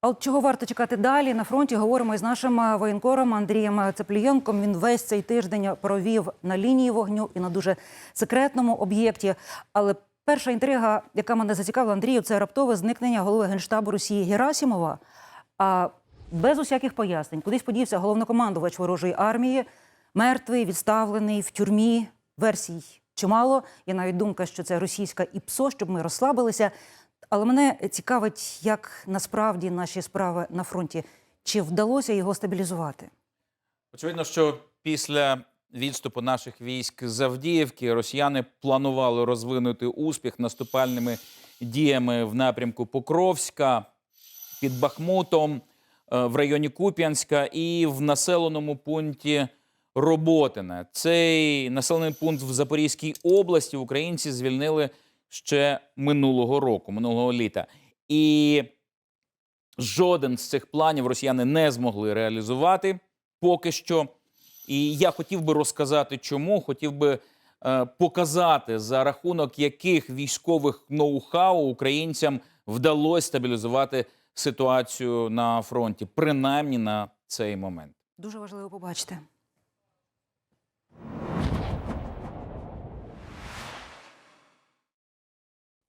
А чого варто чекати далі? На фронті говоримо із нашим е, воєнкором Андрієм Цеплієнком. Він весь цей тиждень провів на лінії вогню і на дуже секретному об'єкті. Але перша інтрига, яка мене зацікавила Андрію, це раптове зникнення голови генштабу Росії Герасімова. А без усяких пояснень, кудись подівся головнокомандувач ворожої армії, мертвий, відставлений в тюрмі. Версій чимало. Є навіть думка, що це російська ІПСО, щоб ми розслабилися. Але мене цікавить, як насправді наші справи на фронті. Чи вдалося його стабілізувати? Очевидно, що після відступу наших військ з Авдіївки росіяни планували розвинути успіх наступальними діями в напрямку Покровська під Бахмутом, е, в районі Куп'янська і в населеному пункті Роботине. Цей населений пункт в Запорізькій області українці звільнили ще минулого року, минулого літа. І жоден з цих планів росіяни не змогли реалізувати поки що. І я хотів би розказати, чому хотів би е, показати за рахунок яких військових ноу-хау українцям вдалося стабілізувати ситуацію на фронті, принаймні на цей момент. Дуже важливо побачити.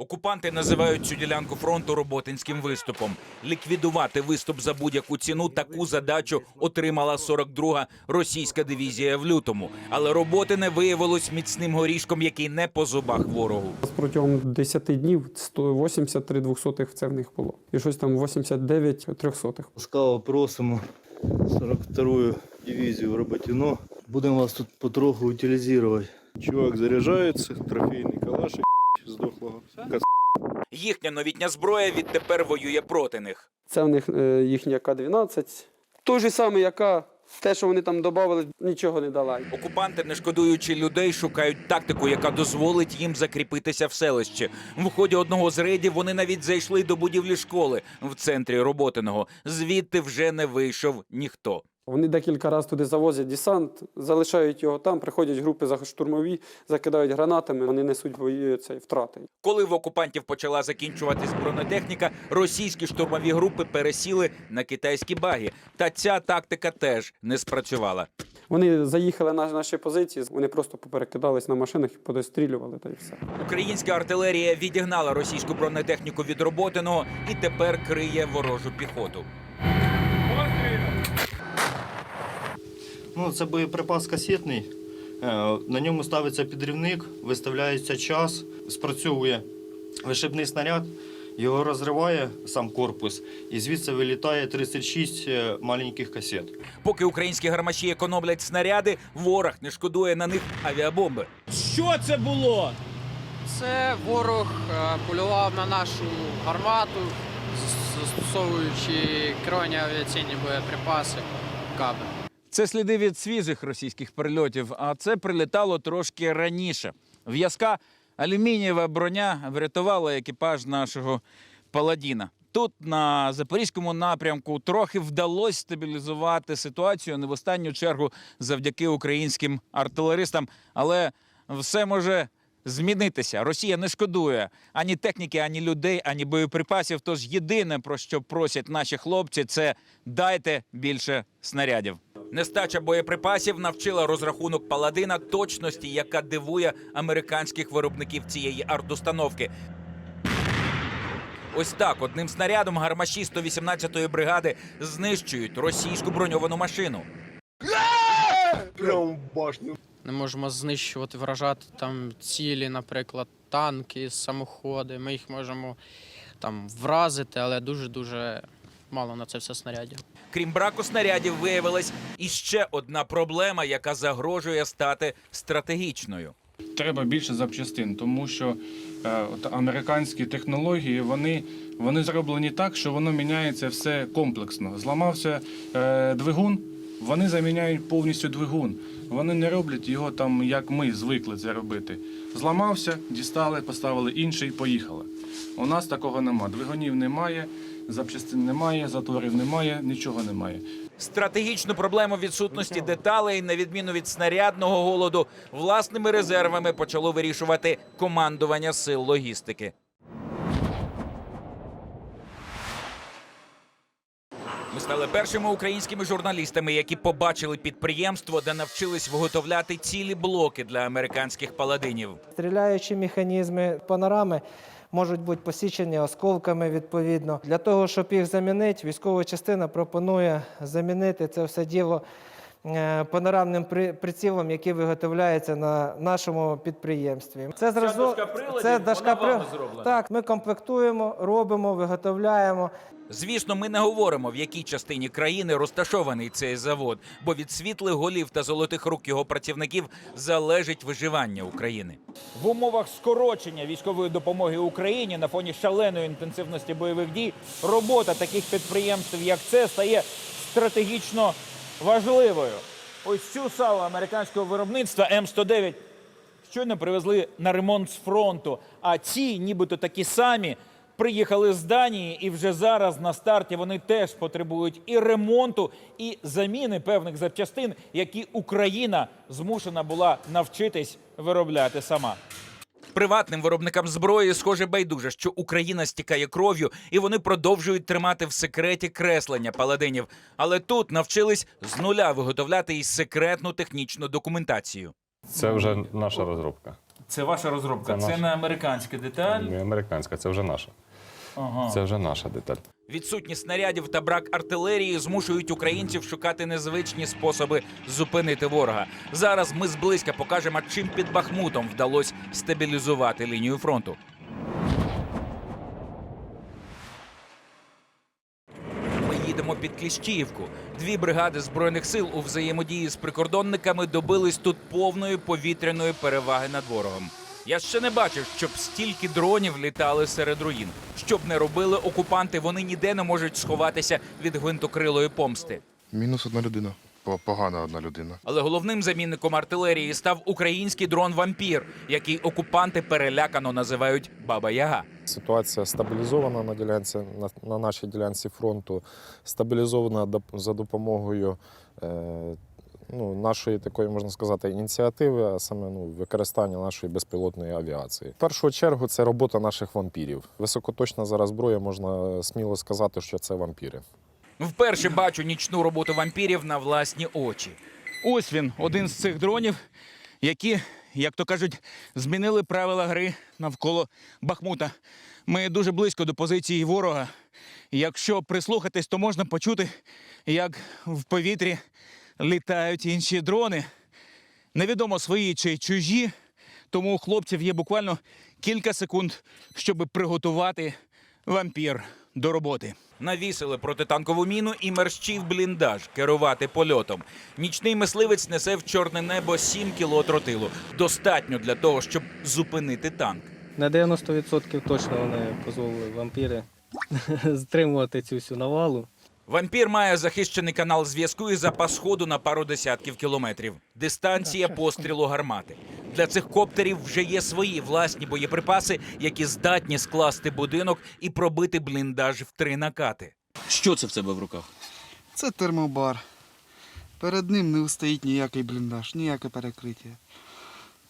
Окупанти називають цю ділянку фронту роботинським виступом. Ліквідувати виступ за будь-яку ціну. Таку задачу отримала 42-га російська дивізія в лютому. Але роботи не виявилось міцним горішком, який не по зубах ворогу. Протягом 10 днів 183 двохсотих це в них було. І щось там 89 трьохсотих. Ласкаво просимо 42-ю дивізію Роботіно. Будемо вас тут потроху утилізувати. Чувак заряджається, трофейний калашик здохлого. Їхня новітня зброя відтепер воює проти них. Це в них е, їхня К-12. Той же самий, яка те, що вони там додали, нічого не дала. Окупанти, не шкодуючи людей, шукають тактику, яка дозволить їм закріпитися в селищі. В ході одного з рейдів вони навіть зайшли до будівлі школи в центрі Роботиного. Звідти вже не вийшов ніхто. Вони декілька разів туди завозять десант, залишають його там, приходять групи за- штурмові, закидають гранатами, вони несуть бої цей втрати. Коли в окупантів почала закінчуватись бронетехніка, російські штурмові групи пересіли на китайські баги. Та ця тактика теж не спрацювала. Вони заїхали на наші позиції, вони просто поперекидались на машинах і подострілювали, та й все. Українська артилерія відігнала російську бронетехніку від роботиного і тепер криє ворожу піхоту. Ну, це боєприпас касетний. Е, На ньому ставиться підрівник, виставляється час, спрацьовує вишибний снаряд, його розриває сам корпус, і звідси вилітає 36 е, маленьких касет. Поки українські гармаші економлять снаряди, ворог не шкодує на них авіабомби. Що це було? Це ворог е, полював на нашу гармату, зас- застосовуючи керовані авіаційні боєприпаси каби. Це сліди від свіжих російських прильотів, а це прилітало трошки раніше. В'язка алюмінієва броня врятувала екіпаж нашого паладіна. Тут на запорізькому напрямку трохи вдалося стабілізувати ситуацію не в останню чергу завдяки українським артилеристам, але все може змінитися. Росія не шкодує ані техніки, ані людей, ані боєприпасів. Тож єдине про що просять наші хлопці, це дайте більше снарядів. Нестача боєприпасів навчила розрахунок паладина точності, яка дивує американських виробників цієї арт-установки. Ось так одним снарядом гармаші 118-ї бригади знищують російську броньовану машину. Прям башню. Не можемо знищувати, вражати там цілі, наприклад, танки, самоходи. Ми їх можемо там вразити, але дуже-дуже мало на це все снарядів. Крім браку снарядів, виявилась іще одна проблема, яка загрожує стати стратегічною. Треба більше запчастин, тому що е, от американські технології вони, вони зроблені так, що воно міняється все комплексно. Зламався е, двигун, вони заміняють повністю двигун. Вони не роблять його там, як ми звикли це робити. Зламався, дістали, поставили інший, поїхали. У нас такого нема. Двигунів немає, запчастин немає, затворів немає, нічого немає. Стратегічну проблему відсутності деталей, на відміну від снарядного голоду, власними резервами почало вирішувати командування сил логістики. Стали першими українськими журналістами, які побачили підприємство, де навчились виготовляти цілі блоки для американських паладинів. Стріляючі механізми, панорами можуть бути посічені осколками відповідно. Для того, щоб їх замінити, військова частина пропонує замінити це все діло панорамним при- прицілом, який виготовляється на нашому підприємстві. Це дошка це вона дошка при- зроблена? Так, ми комплектуємо, робимо, виготовляємо. Звісно, ми не говоримо, в якій частині країни розташований цей завод, бо від світлих голів та золотих рук його працівників залежить виживання України. В умовах скорочення військової допомоги Україні на фоні шаленої інтенсивності бойових дій робота таких підприємств, як це, стає стратегічно важливою. Ось цю салу американського виробництва М109 щойно привезли на ремонт з фронту. А ці, нібито такі самі, приїхали з Данії, і вже зараз на старті вони теж потребують і ремонту, і заміни певних запчастин, які Україна змушена була навчитись виробляти сама. Приватним виробникам зброї, схоже, байдуже, що Україна стікає кров'ю, і вони продовжують тримати в секреті креслення паладинів. Але тут навчились з нуля виготовляти і секретну технічну документацію. Це вже наша розробка. Це ваша розробка. Це Це, наша. не американська деталь. Не американська, це вже наша. Ага. Це вже наша деталь. Відсутність снарядів та брак артилерії змушують українців шукати незвичні способи зупинити ворога. Зараз ми зблизька покажемо, чим під Бахмутом вдалося стабілізувати лінію фронту. Ми їдемо під Кліщіївку. Дві бригади збройних сил у взаємодії з прикордонниками добились тут повної повітряної переваги над ворогом. Я ще не бачив, щоб стільки дронів літали серед руїн. Щоб не робили окупанти, вони ніде не можуть сховатися від гвинтокрилої помсти. Мінус одна людина. По- Погана одна людина. Але головним замінником артилерії став український дрон Вампір, який окупанти перелякано називають Баба Яга. Ситуація стабілізована на ділянці на, на нашій ділянці фронту, стабілізована за допомогою е, ну, нашої такої, можна сказати, ініціативи, а саме ну, використання нашої безпілотної авіації. В першу чергу це робота наших вампірів. Високоточна зараз зброя, можна сміло сказати, що це вампіри. Вперше бачу нічну роботу вампірів на власні очі. Ось він, один з цих дронів, які, як то кажуть, змінили правила гри навколо Бахмута. Ми дуже близько до позиції ворога. Якщо прислухатись, то можна почути, як в повітрі літають інші дрони. Невідомо свої чи чужі, тому у хлопців є буквально кілька секунд, щоб приготувати вампір до роботи. Навісили протитанкову міну і мерщів бліндаж керувати польотом. Нічний мисливець несе в чорне небо 7 кіло тротилу. Достатньо для того, щоб зупинити танк. На 90% точно вони дозволили вампіри стримувати цю всю навалу. Вампір має захищений канал зв'язку і запас ходу на пару десятків кілометрів. Дистанція пострілу гармати. Для цих коптерів вже є свої власні боєприпаси, які здатні скласти будинок і пробити бліндаж в три накати. Що це в тебе в руках? Це термобар. Перед ним не стоїть ніякий бліндаж, ніяке перекриття.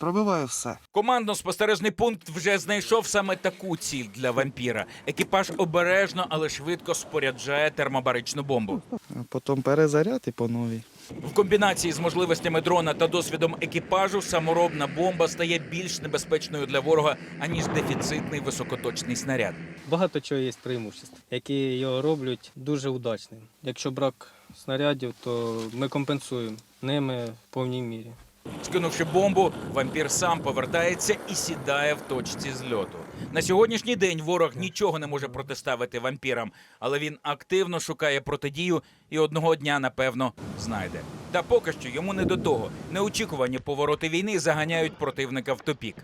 Пробиває все. Командно-спостережний пункт вже знайшов саме таку ціль для вампіра. Екіпаж обережно, але швидко споряджає термобаричну бомбу. Потім перезаряд і по новій. В комбінації з можливостями дрона та досвідом екіпажу саморобна бомба стає більш небезпечною для ворога аніж дефіцитний високоточний снаряд. Багато чого є преимуществ, які його роблять дуже удачним. Якщо брак снарядів, то ми компенсуємо ними в повній мірі. Скинувши бомбу, вампір сам повертається і сідає в точці зльоту. На сьогоднішній день ворог нічого не може протиставити вампірам, але він активно шукає протидію і одного дня, напевно, знайде. Та поки що йому не до того. Неочікувані повороти війни заганяють противника в тупік.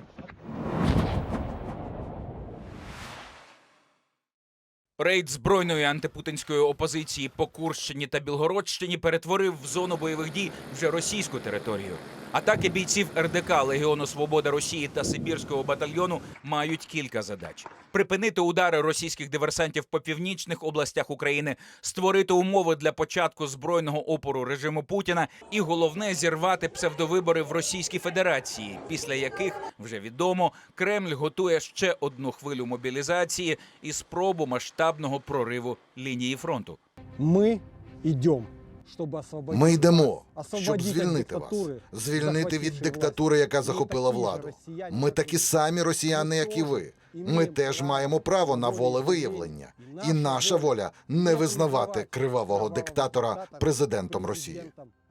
Рейд збройної антипутінської опозиції по Курщині та Білгородщині перетворив в зону бойових дій вже російську територію. Атаки бійців РДК Легіону Свобода Росії та Сибірського батальйону мають кілька задач: припинити удари російських диверсантів по північних областях України, створити умови для початку збройного опору режиму Путіна, і головне зірвати псевдовибори в Російській Федерації, після яких вже відомо Кремль готує ще одну хвилю мобілізації і спробу масштабного прориву лінії фронту. Мы идем, чтобы освободить Ми йдемо, вас, щоб звільнити вас, звільнити від диктатури, яка захопила владу. Ми такі самі росіяни, як і ви. Ми теж маємо право на волевиявлення, і наша воля не визнавати кривавого диктатора президентом Росії.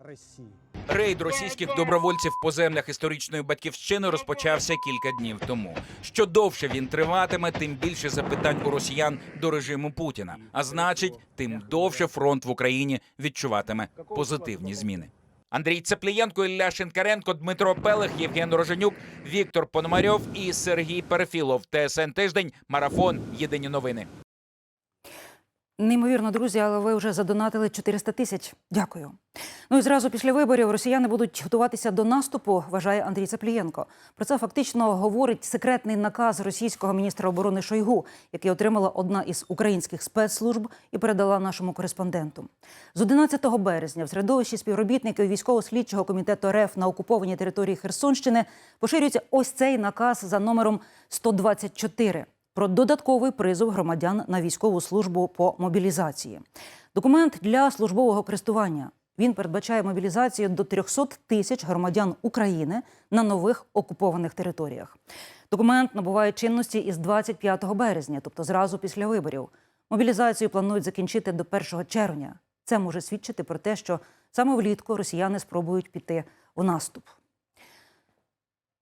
Росії. Рейд російських добровольців по землях історичної батьківщини розпочався кілька днів тому. Що довше він триватиме, тим більше запитань у росіян до режиму Путіна. А значить, тим довше фронт в Україні відчуватиме позитивні зміни. Андрій Цеплієнко, Ілля Шинкаренко, Дмитро Пелех, Євген Роженюк, Віктор Пономарьов і Сергій Перефілов. ТСН тиждень. Марафон. Єдині новини. Неймовірно, друзі, але ви вже задонатили 400 тисяч. Дякую. Ну і зразу після виборів росіяни будуть готуватися до наступу, вважає Андрій Цеплієнко. Про це фактично говорить секретний наказ російського міністра оборони Шойгу, який отримала одна із українських спецслужб і передала нашому кореспонденту. З 11 березня в середовищі співробітників військово-слідчого комітету РФ на окупованій території Херсонщини поширюється ось цей наказ за номером 124 про додатковий призов громадян на військову службу по мобілізації. Документ для службового користування. Він передбачає мобілізацію до 300 тисяч громадян України на нових окупованих територіях. Документ набуває чинності із 25 березня, тобто зразу після виборів. Мобілізацію планують закінчити до 1 червня. Це може свідчити про те, що саме влітку росіяни спробують піти у наступ.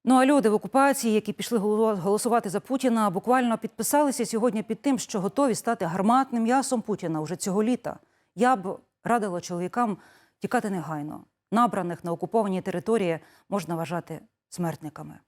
Ну а люди в окупації, які пішли голо- голосувати за Путіна, буквально підписалися сьогодні під тим, що готові стати гарматним м'ясом Путіна уже цього літа. Я б радила чоловікам тікати негайно. Набраних на окупованій території можна вважати смертниками.